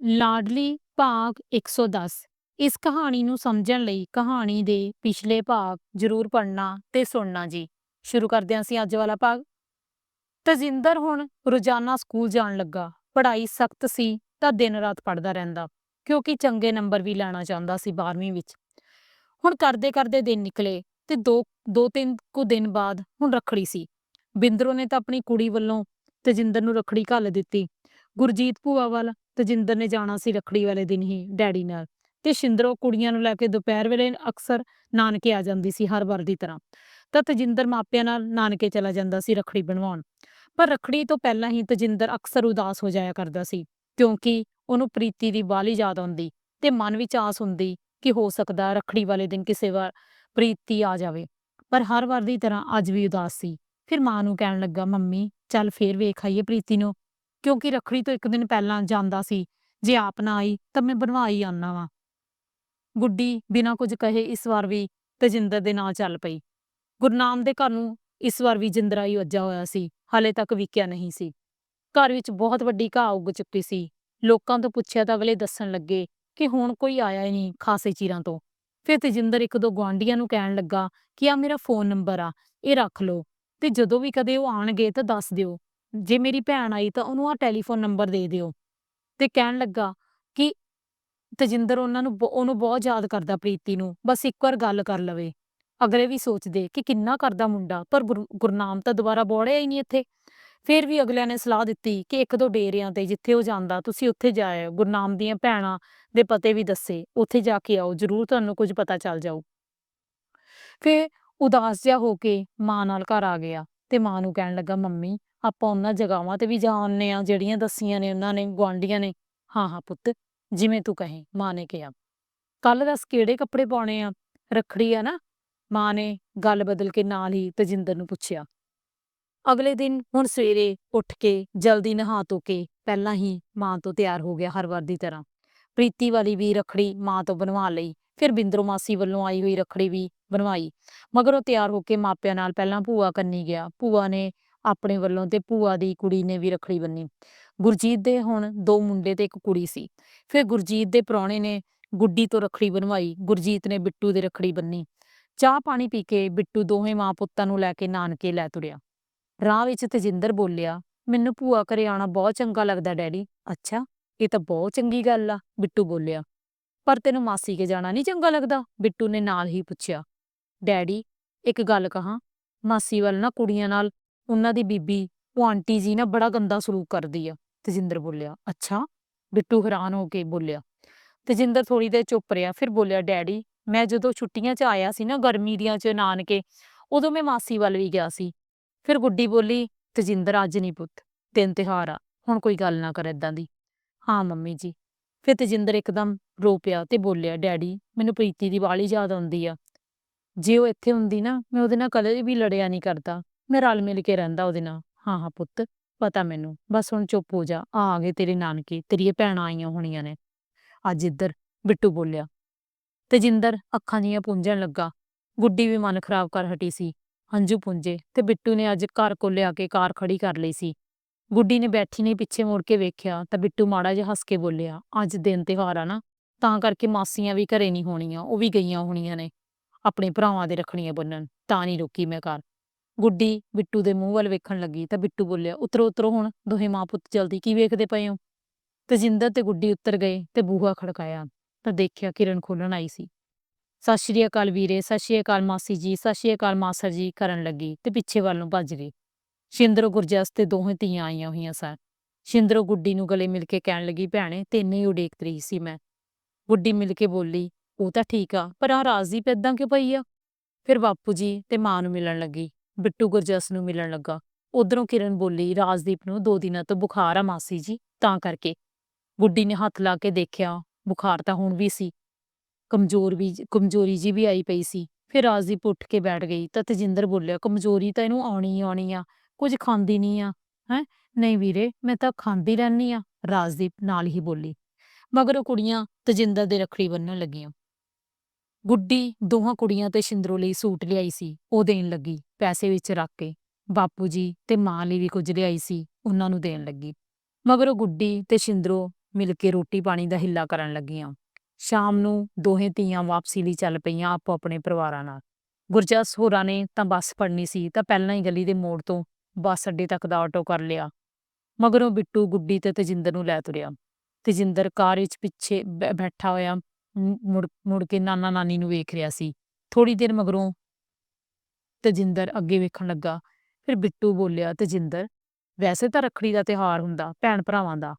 ਲਾਡਲੀ ਭਾਗ 110 ਇਸ ਕਹਾਣੀ ਨੂੰ ਸਮਝਣ ਲਈ ਕਹਾਣੀ ਦੇ ਪਿਛਲੇ ਭਾਗ ਜ਼ਰੂਰ ਪੜ੍ਹਨਾ ਤੇ ਸੁਣਨਾ ਜੀ। ਸ਼ੁਰੂ ਕਰਦੇ ਹਾਂ ਅਸੀਂ ਅੱਜ ਵਾਲਾ ਭਾਗ। ਤਜਿੰਦਰ ਹੁਣ ਰੋਜ਼ਾਨਾ ਸਕੂਲ ਜਾਣ ਲੱਗਾ। ਪੜ੍ਹਾਈ ਸਖਤ ਸੀ ਤਾਂ ਦਿਨ ਰਾਤ ਪੜ੍ਹਦਾ ਰਹਿੰਦਾ, ਕਿਉਂਕਿ ਚੰਗੇ ਨੰਬਰ ਵੀ ਲੈਣਾ ਚਾਹੁੰਦਾ ਸੀ 12ਵੀਂ ਵਿੱਚ। ਹੁਣ ਕਰਦੇ ਕਰਦੇ ਦਿਨ ਨਿਕਲੇ ਤੇ ਦੋ ਦੋ ਤਿੰਨ ਕੁ ਦਿਨ ਬਾਅਦ ਹੁਣ ਰੱਖੜੀ ਸੀ। ਬਿੰਦਰੋ ਨੇ ਤਾਂ ਆਪਣੀ ਕੁੜੀ ਵੱਲੋਂ ਤਜਿੰਦਰ ਨੂੰ ਰੱਖੜੀ ਘੱਲ ਦਿੱਤੀ। ਗੁਰਜੀਤ ਭੂਆ ਵੱਲ ਤਜਿੰਦਰ ਨੇ ਜਾਣਾ ਸੀ ਰੱਖੜੀ ਵਾਲੇ ਦਿਨ ਹੀ ਡੈਡੀ ਨਾਲ। ਤੇ ਸ਼ਿੰਦਰੋ ਕੁੜੀਆਂ ਨੂੰ ਲੈ ਕੇ ਦੁਪਹਿਰ ਵੇਲੇ ਅਕਸਰ ਨਾਨਕੇ ਆ ਜਾਂਦੀ ਸੀ ਹਰ ਵਾਰ ਦੀ ਤਰ੍ਹਾਂ। ਤਾਂ ਤਜਿੰਦਰ ਮਾਪਿਆਂ ਨਾਲ ਨਾਨਕੇ ਚਲਾ ਜਾਂਦਾ ਸੀ ਰੱਖੜੀ ਬਣਵਾਉਣ। ਪਰ ਰੱਖੜੀ ਤੋਂ ਪਹਿਲਾਂ ਹੀ ਤਜਿੰਦਰ ਅਕਸਰ ਉਦਾਸ ਹੋ ਜਾਇਆ ਕਰਦਾ ਸੀ, ਕਿਉਂਕਿ ਉਹਨੂੰ ਪ੍ਰੀਤੀ ਦੀ ਬਾਲੀ ਯਾਦ ਆਉਂਦੀ ਤੇ ਮਨ ਵਿੱਚ ਆਸ ਹੁੰਦੀ ਕਿ ਹੋ ਸਕਦਾ ਰੱਖੜੀ ਵਾਲੇ ਦਿਨ ਕਿਸੇ ਵਾਰ ਪ੍ਰੀਤੀ ਆ ਜਾਵੇ। ਪਰ ਹਰ ਵਾਰ ਦੀ ਤਰ੍ਹਾਂ ਅੱਜ ਵੀ ਉਦਾਸ ਸੀ। ਫਿਰ ਮਾਂ ਨੂੰ ਕਹਿਣ ਲੱਗਾ, ਮੰਮੀ, ਚੱਲ ਫੇਰ ਵੇਖ ਆਈਏ ਪ੍ਰੀਤੀ ਨੂੰ। ਕਿਉਂਕਿ ਰੱਖੜੀ ਤੋਂ ਇੱਕ ਦਿਨ ਪਹਿਲਾਂ ਜਾਂਦਾ ਸੀ, ਜੇ ਆਪ ਨਾ ਆਈ ਤਾਂ ਮੈਂ ਬਣਵਾ ਹੀ ਆਉਣਾ ਵਾਂ। ਗੁੱਡੀ ਬਿਨਾਂ ਕੁਝ ਕਹੇ ਇਸ ਵਾਰ ਵੀ ਤਜਿੰਦਰ ਦੇ ਨਾਲ ਚੱਲ ਪਈ। ਗੁਰਨਾਮ ਦੇ ਘਰ ਨੂੰ ਇਸ ਵਾਰ ਵੀ ਜਿੰਦਰਾ ਹੀ ਵੱਜਾ ਹੋਇਆ ਸੀ, ਹਾਲੇ ਤੱਕ ਵਿਕਿਆ ਨਹੀਂ ਸੀ। ਘਰ ਵਿੱਚ ਬਹੁਤ ਵੱਡੀ ਘਾਹ ਉੱਗ ਚੁੱਕੀ ਸੀ। ਲੋਕਾਂ ਤੋਂ ਪੁੱਛਿਆ ਤਾਂ ਅਗਲੇ ਦੱਸਣ ਲੱਗੇ ਕਿ ਹੁਣ ਕੋਈ ਆਇਆ ਹੀ ਨਹੀਂ ਖਾਸੇ ਚਿਰਾਂ ਤੋਂ। ਫਿਰ ਤਜਿੰਦਰ ਇੱਕ ਦੋ ਗੁਆਂਢੀਆਂ ਨੂੰ ਕਹਿਣ ਲੱਗਾ ਕਿ ਆ ਮੇਰਾ ਫੋਨ ਨੰਬਰ ਆ, ਇਹ ਰੱਖ ਲਓ ਤੇ ਜਦੋਂ ਵੀ ਕਦੇ ਉਹ ਆਣਗੇ ਤਾਂ ਦੱਸ ਦਿਓ। ਜੇ ਮੇਰੀ ਭੈਣ ਆਈ ਤਾਂ ਉਹਨੂੰ ਆ ਟੈਲੀਫੋਨ ਨੰਬਰ ਦੇ ਦਿਓ। ਤੇ ਕਹਿਣ ਲੱਗਾ ਕਿ ਤਜਿੰਦਰ ਉਹਨਾਂ ਨੂੰ ਉਹਨੂੰ ਬਹੁਤ ਯਾਦ ਕਰਦਾ ਪ੍ਰੀਤੀ ਨੂੰ, ਬਸ ਇੱਕ ਵਾਰ ਗੱਲ ਕਰ ਲਵੇ। ਅਗਲੇ ਵੀ ਸੋਚਦੇ ਕਿ ਕਿੰਨਾ ਕਰਦਾ ਮੁੰਡਾ, ਪਰ ਗੁਰਨਾਮ ਤਾਂ ਦੁਬਾਰਾ ਬੋੜਿਆ ਹੀ ਨਹੀਂ ਇੱਥੇ। ਫਿਰ ਵੀ ਅਗਲਿਆਂ ਨੇ ਸਲਾਹ ਦਿੱਤੀ ਕਿ ਇੱਕ ਦੋ ਡੇਰਿਆਂ ਤੇ ਜਿੱਥੇ ਉਹ ਜਾਂਦਾ, ਤੁਸੀਂ ਉੱਥੇ ਜਾਇਓ, ਗੁਰਨਾਮ ਦੀਆਂ ਭੈਣਾਂ ਦੇ ਪਤੇ ਵੀ ਦੱਸੇ, ਉੱਥੇ ਜਾ ਕੇ ਆਓ, ਜ਼ਰੂਰ ਤੁਹਾਨੂੰ ਕੁਝ ਪਤਾ ਚੱਲ ਜਾਊ। ਫਿਰ ਉਦਾਸ ਜਿਹਾ ਹੋ ਕੇ ਮਾਂ ਨਾਲ ਘਰ ਆ ਗਿਆ ਤੇ ਮਾਂ ਨੂੰ ਕਹਿਣ ਲੱਗਾ, ਮੰਮੀ ਆਪਾਂ ਉਹਨਾਂ ਜਗਾਵਾਂ ਤੇ ਵੀ ਜਾ ਆਉਂਦੇ ਆ ਜਿਹੜੀਆਂ ਦੱਸੀਆਂ ਨੇ ਉਹਨਾਂ ਨੇ, ਗੁਆਂਢੀਆਂ ਨੇ। ਹਾਂ ਹਾਂ ਪੁੱਤ, ਜਿਵੇਂ ਤੂੰ ਕਹੇ, ਮਾਂ ਨੇ ਕਿਹਾ। ਕੱਲ ਦੱਸ ਕਿਹੜੇ ਕੱਪੜੇ ਪਾਉਣੇ ਆ? ਰੱਖੜੀ ਆ ਨਾ। ਮਾਂ ਨੇ ਗੱਲ ਬਦਲ ਕੇ ਨਾਲ ਹੀ ਤਜਿੰਦਰ ਨੂੰ ਪੁੱਛਿਆ। ਅਗਲੇ ਦਿਨ ਹੁਣ ਸਵੇਰੇ ਉੱਠ ਕੇ, ਜਲਦੀ ਨਹਾ ਧੋ ਕੇ, ਪਹਿਲਾਂ ਹੀ ਮਾਂ ਤੋਂ ਤਿਆਰ ਹੋ ਗਿਆ ਹਰ ਵਾਰ ਦੀ ਤਰ੍ਹਾਂ। ਪ੍ਰੀਤੀ ਵਾਲੀ ਵੀ ਰੱਖੜੀ ਮਾਂ ਤੋਂ ਬਣਵਾ ਲਈ। ਫਿਰ ਬਿੰਦਰੋ ਮਾਸੀ ਵੱਲੋਂ ਆਈ ਹੋਈ ਰੱਖੜੀ ਵੀ ਬਣਵਾਈ। ਮਗਰ ਉਹ ਤਿਆਰ ਹੋ ਕੇ ਮਾਪਿਆਂ ਨਾਲ ਪਹਿਲਾਂ ਭੂਆ ਕੰਨੀ ਗਿਆ। ਭੂਆ ਨੇ ਆਪਣੇ ਵੱਲੋਂ ਤੇ ਭੂਆ ਦੀ ਕੁੜੀ ਨੇ ਵੀ ਰੱਖੜੀ ਬੰਨੀ। ਗੁਰਜੀਤ ਦੇ ਹੁਣ ਦੋ ਮੁੰਡੇ ਤੇ ਇੱਕ ਕੁੜੀ ਸੀ। ਫਿਰ ਗੁਰਜੀਤ ਦੇ ਪ੍ਰਾਹੁਣੇ ਨੇ ਗੁੱਡੀ ਤੋਂ ਰੱਖੜੀ ਬਣਵਾਈ, ਗੁਰਜੀਤ ਨੇ ਬਿੱਟੂ ਦੇ ਰੱਖੜੀ ਬੰਨੀ। ਚਾਹ ਪਾਣੀ ਪੀ ਕੇ ਬਿੱਟੂ ਦੋਵੇਂ ਮਾਂ ਪੁੱਤਾਂ ਨੂੰ ਲੈ ਕੇ ਨਾਨਕੇ ਲੈ ਤੁਰਿਆ। ਰਾਹ ਵਿੱਚ ਤਜਿੰਦਰ ਬੋਲਿਆ, ਮੈਨੂੰ ਭੂਆ ਘਰੇ ਆਉਣਾ ਬਹੁਤ ਚੰਗਾ ਲੱਗਦਾ, ਡੈਡੀ। ਅੱਛਾ, ਇਹ ਤਾਂ ਬਹੁਤ ਚੰਗੀ ਗੱਲ ਆ, ਬਿੱਟੂ ਬੋਲਿਆ। ਪਰ ਤੈਨੂੰ ਮਾਸੀ ਕੇ ਜਾਣਾ ਨਹੀਂ ਚੰਗਾ ਲੱਗਦਾ? ਬਿੱਟੂ ਨੇ ਨਾਲ ਹੀ ਪੁੱਛਿਆ। ਡੈਡੀ, ਇੱਕ ਗੱਲ ਕਹਾਂ, ਮਾਸੀ ਵੱਲ ਨਾ ਕੁੜੀਆਂ ਨਾਲ ਉਹਨਾਂ ਦੀ ਬੀਬੀ ਉਹ ਆਂਟੀ ਜੀ ਨਾ ਬੜਾ ਗੰਦਾ ਸਲੂਕ ਕਰਦੀ ਆ। ਤਜਿੰਦਰ ਬੋਲਿਆ, ਅੱਛਾ? ਬਿੱਟੂ ਹੈਰਾਨ ਹੋ ਕੇ ਬੋਲਿਆ, ਤਜਿੰਦਰ ਥੋੜੀ ਦੇਰ ਚੁੱਪ ਰਿਹਾ। ਫਿਰ ਬੋਲਿਆ, ਡੈਡੀ, ਮੈਂ ਜਦੋਂ ਛੁੱਟੀਆਂ 'ਚ ਆਇਆ ਸੀ ਨਾ, ਗਰਮੀ ਦੀਆਂ 'ਚ ਨਾਨਕੇ, ਉਦੋਂ ਮੈਂ ਮਾਸੀ ਵੱਲ ਵੀ ਗਿਆ ਸੀ। ਫਿਰ ਗੁੱਡੀ ਬੋਲੀ, ਤਜਿੰਦਰ, ਅੱਜ ਨਹੀਂ ਪੁੱਤ, ਦਿਨ ਤਿਉਹਾਰ ਆ, ਹੁਣ ਕੋਈ ਗੱਲ ਨਾ ਕਰ ਏਦਾਂ ਦੀ। ਹਾਂ, ਮੰਮੀ ਜੀ। ਫਿਰ ਤਜਿੰਦਰ ਇੱਕਦਮ ਰੋ ਪਿਆ ਤੇ ਬੋਲਿਆ, ਡੈਡੀ, ਮੈਨੂੰ ਪ੍ਰੀਤੀ ਦੀ ਬਾਲੀ ਯਾਦ ਆਉਂਦੀ ਆ। ਜੇ ਉਹ ਇੱਥੇ ਹੁੰਦੀ ਨਾ, ਮੈਂ ਉਹਦੇ ਨਾਲ ਕਦੇ ਵੀ ਲੜਿਆ ਨਹੀਂ ਕਰਦਾ। ਮੈਂ ਰਲ ਮਿਲ ਕੇ ਰਹਿੰਦਾ ਉਹਦੇ ਨਾਲ। ਹਾਂ ਹਾਂ ਪੁੱਤ, ਪਤਾ ਮੈਨੂੰ। ਬਸ ਹੁਣ ਚੁੱਪ ਹੋ ਜਾ। ਆ ਗਏ ਤੇਰੇ ਨਾਨਕੇ। ਤੇਰੀਆਂ ਭੈਣਾਂ ਆਈਆਂ ਹੋਣੀਆਂ ਨੇ। ਅੱਜ ਇੱਧਰ ਬਿੱਟੂ ਬੋਲਿਆ। ਤੇ ਜਿੰਦਰ ਅੱਖਾਂ ਜੀਆਂ ਪੁੰਝਣ ਲੱਗਾ। ਗੁੱਡੀ ਵੀ ਮਨ ਖਰਾਬ ਕਰ ਹਟੀ ਸੀ। ਹੰਝੂ ਪੁੰਝੇ ਤੇ ਬਿੱਟੂ ਨੇ ਅੱਜ ਘਰ ਕੋਲ ਲਿਆ ਕੇ ਕਾਰ ਖੜੀ ਕਰ ਲਈ ਸੀ। ਗੁੱਡੀ ਨੇ ਬੈਠੀ ਨੇ ਪਿੱਛੇ ਮੁੜ ਕੇ ਵੇਖਿਆ ਤਾਂ ਬਿੱਟੂ ਮਾੜਾ ਜਿਹਾ ਹੱਸ ਕੇ ਬੋਲਿਆ, ਅੱਜ ਦਿਨ ਤਿਉਹਾਰ ਆ ਨਾ, ਤਾਂ ਕਰਕੇ ਮਾਸੀਆਂ ਵੀ ਘਰੇ ਨਹੀਂ ਹੋਣੀਆਂ, ਉਹ ਵੀ ਗਈਆਂ ਹੋਣੀਆਂ ਨੇ। ਆਪਣੇ ਭਰਾਵਾਂ ਦੇ ਰੱਖਣੀਆਂ ਬੰਨਣ, ਤਾਂ ਨਹੀਂ ਰੋਕੀ ਮੈਂ ਘਰ। ਗੁੱਡੀ ਬਿੱਟੂ ਦੇ ਮੂੰਹ ਵੱਲ ਵੇਖਣ ਲੱਗੀ ਤਾਂ ਬਿੱਟੂ ਬੋਲਿਆ, ਉਤਰੋ ਉਤਰੋ ਹੁਣ, ਦੋਹੇ ਮਾਂ ਪੁੱਤ ਜਲਦੀ ਕੀ ਵੇਖਦੇ ਪਏ ਹੋ? ਤਜਿੰਦਰ ਤੇ ਗੁੱਡੀ ਉੱਤਰ ਗਏ ਤੇ ਬੂਹਾ ਖੜਕਾਇਆ ਤਾਂ ਦੇਖਿਆ ਕਿਰਨ ਖੋਲਣ ਆਈ ਸੀ। ਸਤਿ ਸ਼੍ਰੀ ਅਕਾਲ ਵੀਰੇ, ਸਤਿ ਸ਼੍ਰੀ ਅਕਾਲ ਮਾਸੀ ਜੀ, ਸਤਿ ਸ਼੍ਰੀ ਅਕਾਲ ਮਾਸਰ ਜੀ, ਕਰਨ ਲੱਗੀ ਤੇ ਪਿੱਛੇ ਵੱਲ ਨੂੰ ਭੱਜ ਗਈ। ਸ਼ਿੰਦਰੋ ਗੁਰਜਸ ਤੇ ਦੋਹੇ ਧੀਆਂ ਆਈਆਂ ਹੋਈਆਂ ਸਨ। ਸ਼ਿੰਦਰੋ ਗੁੱਡੀ ਨੂੰ ਗਲੇ ਮਿਲ ਕੇ ਕਹਿਣ ਲੱਗੀ, ਭੈਣੇ, ਤੈਨੂੰ ਹੀ ਉਡੀਕ ਰਹੀ ਸੀ ਮੈਂ। ਗੁੱਡੀ ਮਿਲ ਕੇ ਬੋਲੀ, ਉਹ ਤਾਂ ਠੀਕ ਆ, ਪਰ ਆ ਰਾਜ਼ਦੀਪ ਏਦਾਂ ਕਿਉਂ ਪਈ ਆ? ਫਿਰ ਬਾਪੂ ਜੀ ਤੇ ਮਾਂ ਨੂੰ ਮਿਲਣ ਲੱਗੀ। ਬਿੱਟੂ ਗੁਰਜਸ ਨੂੰ ਮਿਲਣ ਲੱਗਾ। ਉਧਰੋਂ ਕਿਰਨ ਬੋਲੀ, ਰਾਜਦੀਪ ਨੂੰ ਦੋ ਦਿਨਾਂ ਤੋਂ ਬੁਖਾਰ ਆ ਮਾਸੀ ਜੀ। ਤਾਂ ਕਰਕੇ ਗੁੱਡੀ ਨੇ ਹੱਥ ਲਾ ਕੇ ਦੇਖਿਆ, ਬੁਖਾਰ ਤਾਂ ਹੁਣ ਵੀ ਸੀ। ਕਮਜ਼ੋਰ ਵੀ, ਕਮਜ਼ੋਰੀ ਜੀ ਵੀ ਆਈ ਪਈ ਸੀ। ਫਿਰ ਰਾਜਦੀਪ ਉੱਠ ਕੇ ਬੈਠ ਗਈ। ਤਾਂ ਤਜਿੰਦਰ ਬੋਲਿਆ, ਕਮਜ਼ੋਰੀ ਤਾਂ ਇਹਨੂੰ ਆਉਣੀ ਆਉਣੀ ਆ। ਕੁਝ ਖਾਂਦੀ ਨਹੀਂ ਆ, ਹੈ? ਨਹੀਂ ਵੀਰੇ, ਮੈਂ ਤਾਂ ਖਾਂਦੀ ਰਹਿੰਦੀ ਆ। ਰਾਜਦੀਪ ਨਾਲ ਹੀ ਬੋਲੀ। ਮਗਰ ਉਹ ਕੁੜੀਆਂ ਤਜਿੰਦਰ ਦੇ ਰੱਖੜੀ ਬੰਨਣ ਲੱਗੀਆਂ। ਗੁੱਡੀ ਦੋਹਾਂ ਕੁੜੀਆਂ ਤੇ ਸ਼ਿੰਦਰੋ ਲਈ ਸੂਟ ਲਿਆਈ ਸੀ, ਉਹ ਦੇਣ ਲੱਗੀ, ਪੈਸੇ ਵਿੱਚ ਰੱਖ ਕੇ। ਬਾਪੂ ਜੀ ਤੇ ਮਾਂ ਲਈ ਵੀ ਕੁਝ ਲਿਆਈ ਸੀ, ਉਹਨਾਂ ਨੂੰ ਦੇਣ ਲੱਗੀ। ਮਗਰ ਉਹ ਗੁੱਡੀ ਤੇ ਸ਼ਿੰਦਰੋ ਮਿਲ ਕੇ ਰੋਟੀ ਪਾਣੀ ਦਾ ਹਿੱਲਾ ਕਰਨ ਲੱਗੀਆਂ। ਸ਼ਾਮ ਨੂੰ ਦੋਹੇ ਧੀਆਂ ਵਾਪਸੀ ਲਈ ਚੱਲ ਪਈਆਂ ਆਪੋ ਆਪਣੇ ਪਰਿਵਾਰਾਂ ਨਾਲ। ਗੁਰਜਸ ਹੋਰਾਂ ਨੇ ਤਾਂ ਬੱਸ ਫੜਨੀ ਸੀ, ਤਾਂ ਪਹਿਲਾਂ ਹੀ ਗਲੀ ਦੇ ਮੋੜ ਤੋਂ ਬੱਸ ਅੱਡੇ ਤੱਕ ਦਾ ਆਟੋ ਕਰ ਲਿਆ। ਮਗਰੋਂ ਬਿੱਟੂ, ਗੁੱਡੀ ਤੇ ਤਜਿੰਦਰ ਨੂੰ ਲੈ ਤੁਰਿਆ। ਤਜਿੰਦਰ ਕਾਰ ਵਿੱਚ ਪਿੱਛੇ ਬੈ- ਬੈਠਾ ਹੋਇਆ ਮੁੜ ਮੁੜ ਕੇ ਨਾਨਾ ਨਾਨੀ ਨੂੰ ਵੇਖ ਰਿਹਾ ਸੀ। ਥੋੜੀ ਦੇਰ ਮਗਰੋਂ ਤਜਿੰਦਰ ਅੱਗੇ ਵੇਖਣ ਲੱਗਾ। ਫਿਰ ਬਿੱਟੂ ਬੋਲਿਆ, ਤਜਿੰਦਰ, ਵੈਸੇ ਤਾਂ ਰੱਖੜੀ ਦਾ ਤਿਉਹਾਰ ਹੁੰਦਾ, ਭੈਣ ਭਰਾਵਾਂ ਦਾ।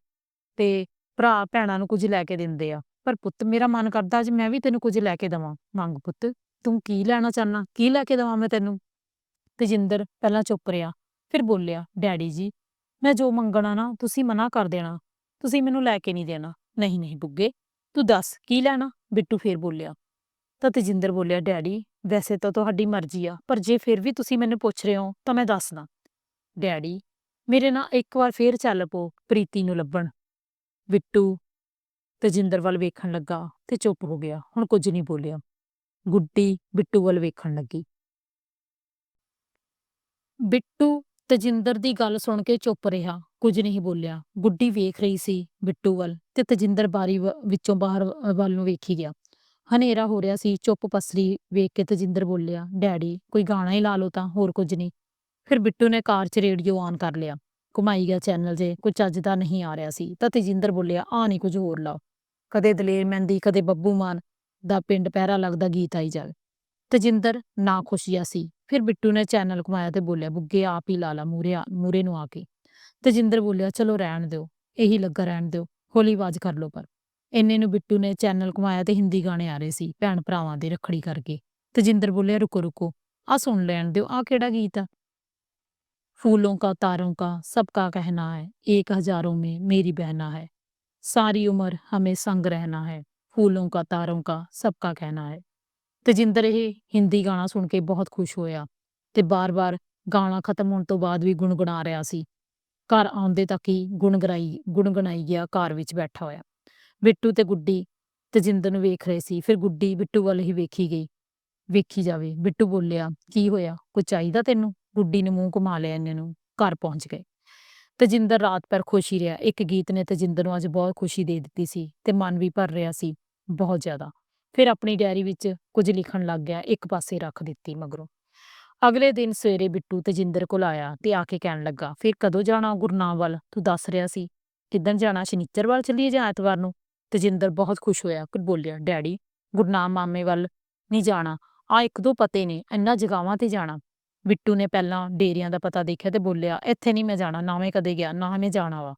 ਤੇ ਭਰਾ ਭੈਣਾਂ ਨੂੰ ਕੁਝ ਲੈ ਕੇ ਦਿੰਦੇ ਆ। ਪਰ ਪੁੱਤ, ਮੇਰਾ ਮਨ ਕਰਦਾ ਅੱਜ ਮੈਂ ਵੀ ਤੈਨੂੰ ਕੁਝ ਲੈ ਕੇ ਦਵਾਂ। ਮੰਗ ਪੁੱਤ, ਤੂੰ ਕੀ ਲੈਣਾ ਚਾਹਨਾ? ਕੀ ਲੈ ਕੇ ਦਵਾਂ ਮੈਂ ਤੈਨੂੰ? ਤਜਿੰਦਰ ਪਹਿਲਾਂ ਚੁੱਪ ਰਿਹਾ, ਫਿਰ ਬੋਲਿਆ, ਡੈਡੀ ਜੀ, ਮੈਂ ਜੋ ਮੰਗਣਾ ਨਾ, ਤੁਸੀਂ ਮਨਾ ਕਰ ਦੇਣਾ। ਤੁਸੀਂ ਮੈਨੂੰ ਲੈ ਕੇ ਨਹੀਂ ਦੇਣਾ। ਨਹੀਂ ਨਹੀਂ, ਬੁੱਗੇ ਤੂੰ ਦੱਸ ਕੀ ਲੈਣਾ? ਬਿੱਟੂ ਫੇਰ ਬੋਲਿਆ, ਤਾਂ ਤਜਿੰਦਰ ਬੋਲਿਆ, ਡੈਡੀ, ਵੈਸੇ ਤਾਂ ਤੁਹਾਡੀ ਮਰਜ਼ੀ ਆ, ਪਰ ਜੇ ਫਿਰ ਵੀ ਤੁਸੀਂ ਮੈਨੂੰ ਪੁੱਛ ਰਹੇ ਹੋ, ਤਾਂ ਮੈਂ ਦੱਸਦਾ। ਡੈਡੀ, ਮੇਰੇ ਨਾਲ ਇੱਕ ਵਾਰ ਫੇਰ ਚੱਲ ਪੋ, ਪ੍ਰੀਤੀ ਨੂੰ ਲੱਭਣ। ਬਿੱਟੂ ਤਜਿੰਦਰ ਵੱਲ ਵੇਖਣ ਲੱਗਾ ਤੇ ਚੁੱਪ ਹੋ ਗਿਆ, ਹੁਣ ਕੁਝ ਨਹੀਂ ਬੋਲਿਆ। ਗੁੱਡੀ ਬਿੱਟੂ ਵੱਲ ਵੇਖਣ ਲੱਗੀ। ਬਿੱਟੂ ਤਜਿੰਦਰ ਦੀ ਗੱਲ ਸੁਣ ਕੇ ਚੁੱਪ ਰਿਹਾ, ਕੁਝ ਨਹੀਂ ਬੋਲਿਆ। ਗੁੱਡੀ ਵੇਖ ਰਹੀ ਸੀ ਬਿੱਟੂ ਵੱਲ ਤੇ ਤਜਿੰਦਰ ਬਾਰੀ ਵ- ਵਿੱਚੋਂ ਬਾਹਰ ਵ- ਵੱਲ ਨੂੰ ਵੇਖੀ ਗਿਆ। ਹਨੇਰਾ ਹੋ ਰਿਹਾ ਸੀ, ਚੁੱਪ ਪਸਰੀ ਵੇਖ ਕੇ ਤਜਿੰਦਰ ਬੋਲਿਆ, ਡੈਡੀ, ਕੋਈ ਗਾਣਾ ਹੀ ਲਾ ਲਓ ਤਾਂ, ਹੋਰ ਕੁਝ ਨਹੀਂ। ਫਿਰ ਬਿੱਟੂ ਨੇ ਕਾਰ 'ਚ ਰੇਡੀਓ ਆਨ ਕਰ ਲਿਆ। ਘੁਮਾਈ ਗਿਆ ਚੈਨਲ ਜੇ, ਕੁਝ ਅੱਜ ਦਾ ਨਹੀਂ ਆ ਰਿਹਾ ਸੀ, ਤਾਂ ਤਜਿੰਦਰ ਬੋਲਿਆ ਆ ਨਹੀਂ ਕੁਝ ਹੋਰ ਲਾਓ। ਕਦੇ ਦਲੇਰ ਮਹਿੰਦੀ, ਕਦੇ ਬੱਬੂ ਮਾਨ ਦਾ ਪਿੰਡ ਪਹਿਰਾ ਲੱਗਦਾ, ਗੀਤ ਆਈ ਜਾਵੇ। ਤਜਿੰਦਰ ਨਾ ਖੁਸ਼ੀਆ ਸੀ ਫਿਰ ਬਿੱਟੂ ਨੇ ਚੈਨਲ ਘੁਮਾਇਆ ਤੇ ਬੋਲਿਆ ਬੁੱਗੇ ਆਪ ਹੀ ਲਾ ਲਾ ਮੂਰੇ ਮੂਰੇ ਨੂੰ ਆ ਕੇ ਤਜਿੰਦਰ ਬੋਲਿਆ ਚਲੋ ਰਹਿਣ ਦਿਓ ਇਹੀ ਲੱਗਾ ਰਹਿਣ ਦਿਓ ਹੌਲੀ ਆਵਾਜ਼ ਕਰ ਲਓ ਪਰ ਇੰਨੇ ਨੂੰ ਬਿੱਟੂ ਨੇ ਚੈਨਲ ਘੁਮਾਇਆ ਤੇ ਹਿੰਦੀ ਗਾਣੇ ਆ ਰਹੇ ਸੀ ਭੈਣ ਭਰਾਵਾਂ ਦੇ ਰੱਖੜੀ ਕਰਕੇ ਤਜਿੰਦਰ ਬੋਲਿਆ ਰੁਕੋ ਰੁਕੋ ਆ ਸੁਣ ਲੈਣ ਦਿਓ ਆ ਕਿਹੜਾ ਗੀਤ ਆ फूलों का तारों का सबका कहना है एक हजारों में मेरी बहना है सारी उम्र हमें संग रहना है फूलों का तारों का सबका कहना है ਤਜਿੰਦਰ ਇਹ ਹਿੰਦੀ ਗਾਣਾ ਸੁਣ ਕੇ ਬਹੁਤ ਖੁਸ਼ ਹੋਇਆ ਤੇ ਬਾਰ-ਬਾਰ ਗਾਣਾ ਖਤਮ ਹੋਣ ਤੋਂ ਬਾਅਦ ਵੀ ਗੁੰਗਣਾ ਰਿਹਾ ਸੀ। ਘਰ ਆਉਂਦੇ ਤੱਕ ਹੀ ਗੁੰਗਰਾਈ ਗੁੰਗਣਾਈ ਗਿਆ ਕਾਰ ਵਿੱਚ ਬੈਠਾ ਹੋਇਆ। ਬਿੱਟੂ ਤੇ ਗੁੱਡੀ ਤਜਿੰਦਰ ਨੂੰ ਵੇਖ ਰਹੇ ਸੀ, ਫਿਰ ਗੁੱਡੀ ਬਿੱਟੂ ਵੱਲ ਹੀ ਵੇਖੀ ਗਈ। ਵੇਖੀ ਜਾਵੇ, ਬਿੱਟੂ ਬੋਲਿਆ, ਕੀ ਹੋਇਆ? ਕੁਝ ਚਾਹੀਦਾ ਤੈਨੂੰ? ਗੁੱਡੀ ਨੇ ਮੂੰਹ ਘੁਮਾ ਲਿਆ ਇਹਨੇ ਨੂੰ, ਘਰ ਪਹੁੰਚ ਗਏ। ਤਜਿੰਦਰ ਰਾਤ ਭਰ ਖੁਸ਼ੀ ਰਿਹਾ। ਇੱਕ ਗੀਤ ਨੇ ਤਜਿੰਦਰ ਨੂੰ ਅੱਜ ਬਹੁਤ ਖੁਸ਼ੀ ਦੇ ਦਿੱਤੀ ਸੀ ਤੇ ਮਨ ਵੀ ਭਰ ਰਿਹਾ ਸੀ, ਬਹੁਤ ਜ਼ਿਆਦਾ। ਫਿਰ ਆਪਣੀ ਡਾਇਰੀ ਵਿੱਚ ਕੁਝ ਲਿਖਣ ਲੱਗ ਗਿਆ, ਇੱਕ ਪਾਸੇ ਰੱਖ ਦਿੱਤੀ ਮਗਰੋਂ। ਅਗਲੇ ਦਿਨ ਸਵੇਰੇ ਬਿੱਟੂ ਤਜਿੰਦਰ ਕੋਲ ਆਇਆ ਤੇ ਆ ਕੇ ਕਹਿਣ ਲੱਗਾ, ਫਿਰ ਕਦੋਂ ਜਾਣਾ ਗੁਰਨਾਮ ਵੱਲ? ਤੂੰ ਦੱਸ ਰਿਹਾ ਸੀ। ਕਿੱਦਣ ਜਾਣਾ? ਸ਼ਨੀਚਰ ਵੱਲ ਚੱਲੀਏ ਜਾਂ ਐਤਵਾਰ ਨੂੰ? ਤਜਿੰਦਰ ਬਹੁਤ ਖੁਸ਼ ਹੋਇਆ ਕਿ ਬੋਲਿਆ, ਡੈਡੀ ਗੁਰਨਾਮ ਮਾਮੇ ਵੱਲ ਨਹੀਂ ਜਾਣਾ। ਆ ਇੱਕ ਦੋ ਪਤੇ ਨੇ, ਇੰਨਾ ਜਗਾਵਾਂ ਤੇ ਜਾਣਾ। ਬਿੱਟੂ ਨੇ ਪਹਿਲਾਂ ਡੇਰਿਆਂ ਦਾ ਪਤਾ ਦੇਖਿਆ ਤੇ ਬੋਲਿਆ, ਇੱਥੇ ਨਹੀਂ ਮੈਂ ਜਾਣਾ, ਨਾ ਮੈਂ ਕਦੇ ਗਿਆ, ਨਾ ਮੈਂ ਜਾਣਾ ਵਾ।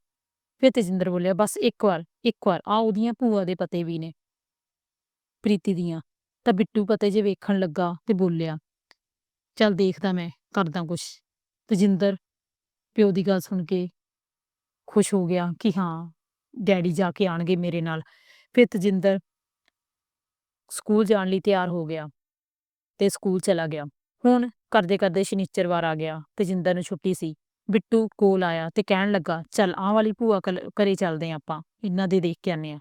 ਫਿਰ ਤਜਿੰਦਰ ਬੋਲਿਆ, ਬਸ ਇੱਕ ਵਾਰ ਇੱਕ ਵਾਰ, ਆ ਉਹਦੀਆਂ ਭੂਆ ਦੇ ਪਤੇ ਵੀ ਨੇ। ਪ੍ਰੀਤੀ ਦੀਆਂ। ਤਾਂ ਬਿੱਟੂ ਪਤੇ ਜੇ ਵੇਖਣ ਲੱਗਾ ਤੇ ਬੋਲਿਆ, ਚੱਲ ਦੇਖਦਾ ਮੈਂ, ਕਰਦਾ ਕੁਛ। ਤਜਿੰਦਰ ਪਿਓ ਦੀ ਗੱਲ ਸੁਣ ਕੇ ਖੁਸ਼ ਹੋ ਗਿਆ ਕਿ ਹਾਂ, ਡੈਡੀ ਜਾ ਕੇ ਆਣਗੇ ਮੇਰੇ ਨਾਲ। ਫਿਰ ਤਜਿੰਦਰ ਸਕੂਲ ਜਾਣ ਲਈ ਤਿਆਰ ਹੋ ਗਿਆ ਤੇ ਸਕੂਲ ਚਲਾ ਗਿਆ। ਹੁਣ ਕਰਦੇ ਕਰਦੇ ਸ਼ਨੀਚਰਵਾਰ ਆ ਗਿਆ ਤਜਿੰਦਰ ਨੂੰ ਛੁੱਟੀ ਸੀ। ਬਿੱਟੂ ਕੋਲ ਆਇਆ ਤੇ ਕਹਿਣ ਲੱਗਾ, ਚੱਲ ਆਹ ਵਾਲੀ ਭੂਆ ਕਲ- ਘਰੇ ਚੱਲਦੇ ਆਂ ਆਪਾਂ, ਇਹਨਾਂ ਦੇ ਦੇਖ ਕੇ ਆਨੇ ਆ।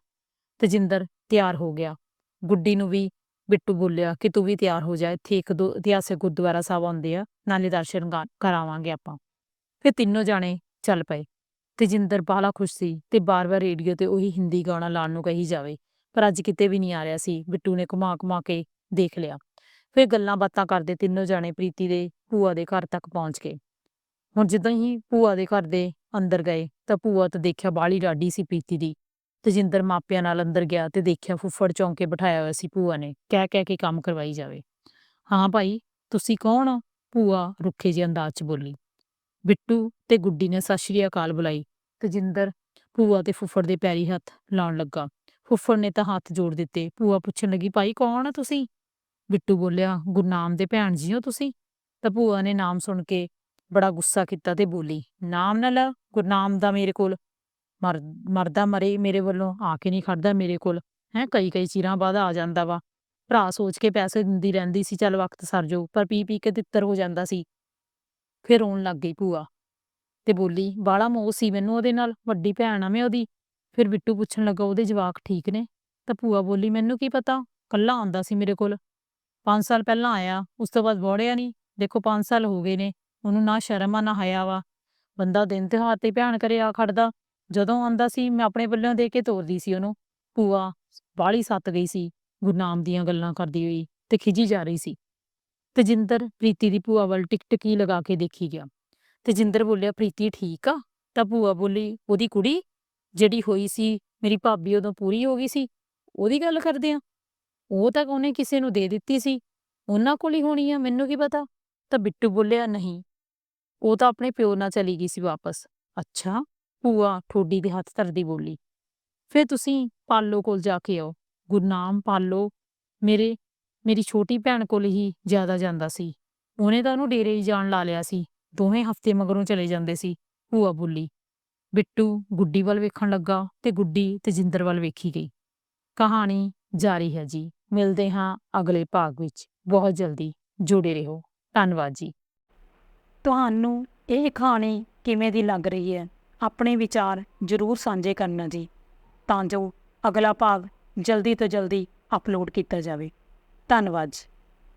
ਤਜਿੰਦਰ ਤਿਆਰ ਹੋ ਗਿਆ। ਗੁੱਡੀ ਨੂੰ ਵੀ ਬਿੱਟੂ ਬੋਲਿਆ ਕਿ ਤੂੰ ਵੀ ਤਿਆਰ ਹੋ ਜਾ, ਇੱਥੇ ਇੱਕ ਦੋ ਇਤਿਹਾਸਕ ਗੁਰਦੁਆਰਾ ਸਾਹਿਬ ਆਉਂਦੇ ਆ, ਨਾਲੇ ਦਰਸ਼ਨ ਗਾ- ਕਰਾਵਾਂਗੇ ਆਪਾਂ। ਫਿਰ ਤਿੰਨੋਂ ਜਾਣੇ ਚੱਲ ਪਏ ਤੇ ਜਿੰਦਰ ਬਾਹਲਾ ਖੁਸ਼ ਸੀ ਤੇ ਬਾਰ-ਬਾਰ ਰੇਡੀਓ ਤੇ ਉਹੀ ਹਿੰਦੀ ਗਾਣਾ ਲਾਉਣ ਨੂੰ ਕਹੀ ਜਾਵੇ, ਪਰ ਅੱਜ ਕਿਤੇ ਵੀ ਨਹੀਂ ਆ ਰਿਹਾ ਸੀ, ਬਿੱਟੂ ਨੇ ਘੁਮਾ-ਘੁਮਾ ਕੇ ਦੇਖ ਲਿਆ। ਫਿਰ ਗੱਲਾਂ ਬਾਤਾਂ ਕਰਦੇ ਤਿੰਨੋਂ ਜਾਣੇ ਪ੍ਰੀਤੀ ਦੇ ਭੂਆ ਦੇ ਘਰ ਤੱਕ ਪਹੁੰਚ ਗਏ। ਹੁਣ ਜਿੱਦਾਂ ਹੀ ਭੂਆ ਦੇ ਘਰ ਦੇ ਅੰਦਰ ਗਏ ਤਾਂ ਭੂਆ ਤਾਂ ਦੇਖਿਆ ਬਾਲੀ ਡਾਡੀ ਸੀ ਪ੍ਰੀਤੀ ਦੀ। ਤਜਿੰਦਰ ਮਾਪਿਆਂ ਨਾਲ ਅੰਦਰ ਗਿਆ ਤੇ ਦੇਖਿਆ ਫੁੱਫੜ ਚੌਂਕੇ ਬਿਠਾਇਆ ਹੋਇਆ ਸੀ ਭੂਆ ਨੇ, ਕਹਿ ਕਹਿ ਕੇ ਕੰਮ ਕਰਵਾਈ ਜਾਵੇ। ਹਾਂ ਭਾਈ, ਤੁਸੀਂ ਕੌਣ ਹੋ ਭੂਆ ਰੁੱਖੇ ਜਿਹੇ ਅੰਦਾਜ਼ 'ਚ ਬੋਲੀ। ਬਿੱਟੂ ਤੇ ਗੁੱਡੀ ਨੇ ਸਤਿ ਸ਼੍ਰੀ ਅਕਾਲ ਬੁਲਾਈ। ਤਜਿੰਦਰ ਭੂਆ ਤੇ ਫੁੱਫੜ ਦੇ ਪੈਰੀ ਹੱਥ ਲਾਉਣ ਲੱਗਾ। ਫੁੱਫੜ ਨੇ ਤਾਂ ਹੱਥ ਜੋੜ ਦਿੱਤੇ। ਭੂਆ ਪੁੱਛਣ ਲੱਗੀ, ਭਾਈ, ਕੌਣ ਆ ਤੁਸੀਂ? ਬਿੱਟੂ ਬੋਲਿਆ, ਗੁਰਨਾਮ ਦੇ ਭੈਣ ਜੀ ਹੋ ਤੁਸੀਂ? ਤਾਂ ਭੂਆ ਨੇ ਨਾਮ ਸੁਣ ਕੇ ਬੜਾ ਗੁੱਸਾ ਕੀਤਾ ਤੇ ਬੋਲੀ, ਨਾਮ ਨਾ ਲੈ, ਗੁਰਨਾਮ ਦਾ ਮੇਰੇ ਕੋਲ ਮਰ, ਮਰਦਾ ਮਰੇ ਮੇਰੇ ਵੱਲੋਂ, ਆ ਕੇ ਨਹੀਂ ਖੜਦਾ ਮੇਰੇ ਕੋਲ। ਹੈ ਕਈ ਕਈ ਚਿਰਾਂ ਬਾਅਦ ਆ ਜਾਂਦਾ ਵਾ। ਭਰਾ ਸੋਚ ਕੇ ਪੈਸੇ ਦਿੰਦੀ ਰਹਿੰਦੀ ਸੀ, ਚੱਲ ਵਕਤ ਸਰ ਜਾਊ, ਪਰ ਪੀ ਪੀ ਕੇ ਤਿੱਤਰ ਹੋ ਜਾਂਦਾ ਸੀ। ਫਿਰ ਰੋਣ ਲੱਗ ਗਈ ਭੂਆ ਤੇ ਬੋਲੀ ਬਾਲਾ ਮੋਹ ਸੀ ਮੈਨੂੰ ਉਹਦੇ ਨਾਲ, ਵੱਡੀ ਭੈਣ ਆ ਮੈਂ ਉਹਦੀ। ਫਿਰ ਬਿੱਟੂ ਪੁੱਛਣ ਲੱਗਾ, ਉਹਦੇ ਜਵਾਕ ਠੀਕ ਨੇ? ਤਾਂ ਭੂਆ ਬੋਲੀ, ਮੈਨੂੰ ਕੀ ਪਤਾ, ਕੱਲਾ ਆਉਂਦਾ ਸੀ ਮੇਰੇ ਕੋਲ। 5 ਸਾਲ ਪਹਿਲਾਂ ਆਇਆ, ਉਸ ਤੋਂ ਬਾਅਦ ਵੜਿਆ ਨਹੀਂ। ਦੇਖੋ 5 ਸਾਲ ਹੋ ਗਏ ਨੇ, ਉਹਨੂੰ ਨਾ ਸ਼ਰਮ ਆ, ਨਾ ਹਯਾ ਵਾ। ਬੰਦਾ ਦਿਨ ਤਿਉਹਾਰ ਤੇ ਭੈਣ ਕਰੇ ਆ ਖੜਦਾ ਜਦੋਂ ਆਉਂਦਾ ਸੀ, ਮੈਂ ਆਪਣੇ ਵੱਲੋਂ ਦੇ ਕੇ ਤੋਰਦੀ ਸੀ ਉਹਨੂੰ। ਭੂਆ ਬਾਹਲੀ ਸੱਤ ਗਈ ਸੀ ਗੁਰਨਾਮ ਦੀਆਂ ਗੱਲਾਂ ਕਰਦੀ ਹੋਈ ਤੇ ਖਿਜੀ ਜਾ ਰਹੀ ਸੀ। ਤਜਿੰਦਰ ਪ੍ਰੀਤੀ ਦੀ ਭੂਆ ਵੱਲ ਟਿਕਟਕੀ ਲਗਾ ਕੇ ਦੇਖੀ ਗਿਆ। ਤਜਿੰਦਰ ਬੋਲਿਆ, ਪ੍ਰੀਤੀ, ਠੀਕ ਆ? ਤਾਂ ਭੂਆ ਬੋਲੀ, ਉਹਦੀ ਕੁੜੀ, ਜਿਹੜੀ ਹੋਈ ਸੀ, ਮੇਰੀ ਭਾਬੀ ਉਦੋਂ ਪੂਰੀ ਹੋ ਗਈ ਸੀ, ਉਹਦੀ ਗੱਲ ਕਰਦੇ ਆ। ਉਹ ਤਾਂ ਉਹਨੇ ਕਿਸੇ ਨੂੰ ਦੇ ਦਿੱਤੀ ਸੀ, ਉਹਨਾਂ ਕੋਲ ਹੀ ਹੋਣੀ ਆ, ਮੈਨੂੰ ਕੀ ਪਤਾ? ਤਾਂ ਬਿੱਟੂ ਬੋਲਿਆ, ਨਹੀਂ, ਉਹ ਤਾਂ ਆਪਣੇ ਪਿਓ ਨਾਲ ਚਲੀ ਗਈ ਸੀ ਵਾਪਸ। ਅੱਛਾ ਭੂਆ ਠੋਡੀ ਦੇ ਹੱਥ ਧਰਦੀ ਬੋਲੀ, ਫਿਰ ਤੁਸੀਂ ਪਾਲੋ ਕੋਲ ਜਾ ਕੇ ਆਓ। ਗੁਰਨਾਮ ਪਾਲੋ। ਮੇਰੇ, ਮੇਰੀ ਛੋਟੀ ਭੈਣ ਕੋਲ ਹੀ ਜ਼ਿਆਦਾ ਜਾਂਦਾ ਸੀ। ਉਹਨੇ ਤਾਂ ਉਹਨੂੰ ਡੇਰੇ ਹੀ ਜਾਣ ਲਾ ਲਿਆ ਸੀ। ਦੋਵੇਂ ਹਫ਼ਤੇ ਮਗਰੋਂ ਚਲੇ ਜਾਂਦੇ ਸੀ, ਭੂਆ ਬੋਲੀ। ਬਿੱਟੂ ਗੁੱਡੀ ਵੱਲ ਵੇਖਣ ਲੱਗਾ ਤੇ ਗੁੱਡੀ ਤਜਿੰਦਰ ਵੱਲ ਵੇਖੀ ਗਈ। ਕਹਾਣੀ ਜਾਰੀ ਹੈ ਜੀ। ਮਿਲਦੇ ਹਾਂ ਅਗਲੇ ਭਾਗ ਵਿੱਚ। ਬਹੁਤ ਜਲਦੀ ਜੁੜੇ ਰਹੋ। ਧੰਨਵਾਦ ਜੀ। ਤੁਹਾਨੂੰ ਇਹ ਕਹਾਣੀ ਕਿਵੇਂ ਦੀ ਲੱਗ ਰਹੀ ਹੈ? ਆਪਣੇ ਵਿਚਾਰ ਜ਼ਰੂਰ ਸਾਂਝੇ ਕਰਨਾ ਜੀ, ਤਾਂ ਜੋ ਅਗਲਾ ਭਾਗ ਜਲਦੀ ਤੋਂ ਜਲਦੀ ਅਪਲੋਡ ਕੀਤਾ ਜਾਵੇ। ਧੰਨਵਾਦ ਜੀ।